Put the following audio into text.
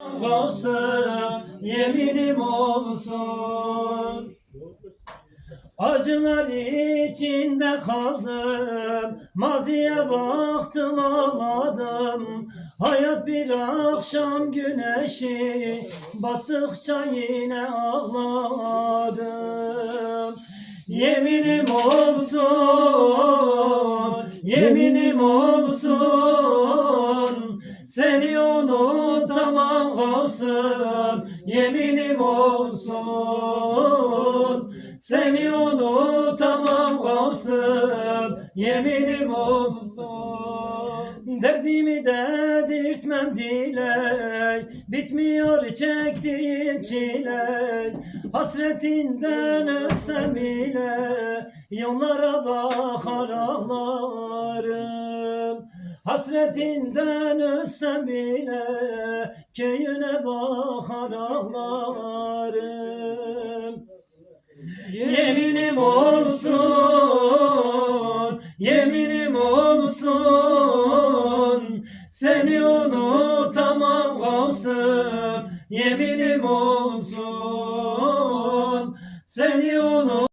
Gavsım yeminim olsun. Acılar içinde kaldım Maziye baktım ağladım. Hayat bir akşam güneşi Battıkça yine ağladım. Yeminim olsun Yeminim olsun. Seni unutamam Gavsım Yeminim olsun. Seni unutamam Gavsım Yeminim olsun. Derdimi dedirtmem diley Bitmiyor çektiğim çile Hasretinden ölsem bile Yollara bakar ağlarım Hasretinden ölsem bile Köyüne bakar ağlarım. Yeminim olsun, yeminim olsun. Seni unutamam Gavsım, yeminim olsun. Seni unut